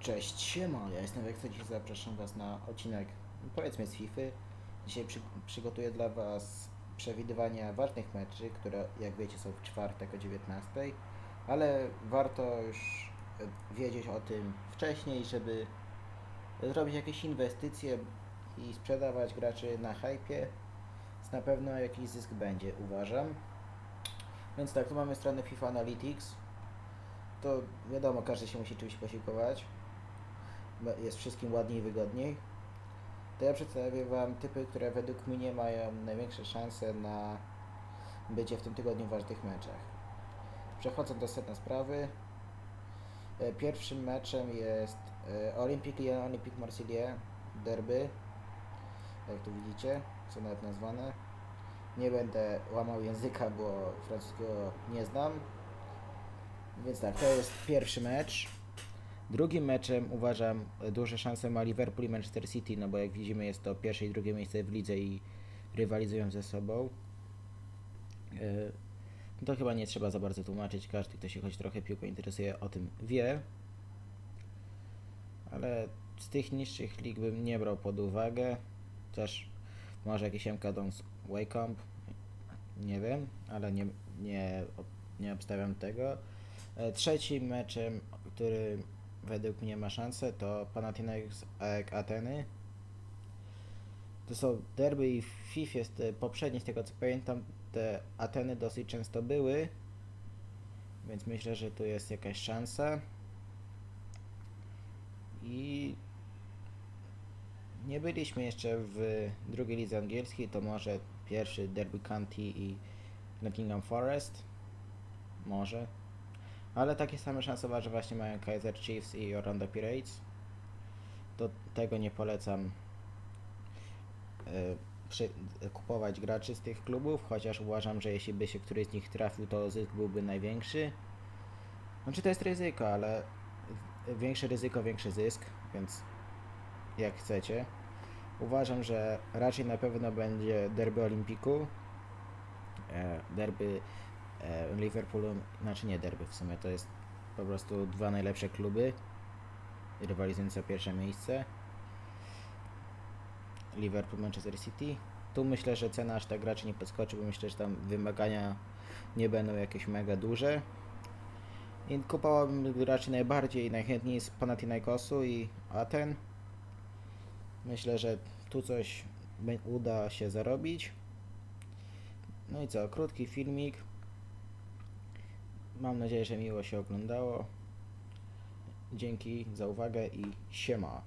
Cześć, siema, ja jestem Weksa, dzisiaj zapraszam Was na odcinek, powiedzmy z FIFA. Dzisiaj przy, przygotuję dla Was przewidywania ważnych meczy, które jak wiecie są w czwartek o 19, ale warto już wiedzieć o tym wcześniej, żeby zrobić jakieś inwestycje i sprzedawać graczy na hypie. Na pewno jakiś zysk będzie, uważam. Więc tak, tu mamy stronę FIFA Analytics. To wiadomo, każdy się musi czymś posiłkować jest wszystkim ładniej i wygodniej, to ja przedstawię Wam typy, które według mnie mają największe szanse na bycie w tym tygodniu w ważnych meczach. Przechodząc do sedna sprawy, e, pierwszym meczem jest e, Olympique Lyon, Olympique Marseille, derby, jak tu widzicie, co nawet nazwane. Nie będę łamał języka, bo francuskiego nie znam. Więc tak, to jest pierwszy mecz. Drugim meczem uważam e, duże szanse ma Liverpool i Manchester City, no bo jak widzimy jest to pierwsze i drugie miejsce w lidze i rywalizują ze sobą. E, No to chyba nie trzeba za bardzo tłumaczyć, każdy kto się choć trochę piłką interesuje o tym wie. Ale z tych niższych lig bym nie brał pod uwagę. Też może jakiś MK Dons Waycomb, nie wiem, ale nie, nie, nie obstawiam tego. E, Trzecim meczem, który według mnie ma szansę, to Panathinaikos Ateny. To są derby i w FIFA jest e, poprzednie, z tego co pamiętam, te Ateny dosyć często były, więc myślę, że tu jest jakaś szansa. I nie byliśmy jeszcze w drugiej lidze angielskiej, to może pierwszy derby County i Nottingham Forest. Może. Ale takie same szanse że właśnie mają Kaiser Chiefs i Orlando Pirates. Do tego nie polecam e, przy, kupować graczy z tych klubów, chociaż uważam, że jeśli by się któryś z nich trafił, to zysk byłby największy. Znaczy to jest ryzyko, ale większe ryzyko, większy zysk, więc jak chcecie. Uważam, że raczej na pewno będzie derby Olimpiku, e, derby e, Liverpoolu, znaczy nie derby w sumie, to jest po prostu dwa najlepsze kluby rywalizujące o pierwsze miejsce. Liverpool, Manchester City. Tu myślę, że cena aż tak raczej nie podskoczy, bo myślę, że tam wymagania nie będą jakieś mega duże. I kupowałbym raczej najbardziej, najchętniej z Panathinaikosu i Aten. Myślę, że tu coś uda się zarobić. No i co, krótki filmik. Mam nadzieję, że miło się oglądało. Dzięki za uwagę i siema.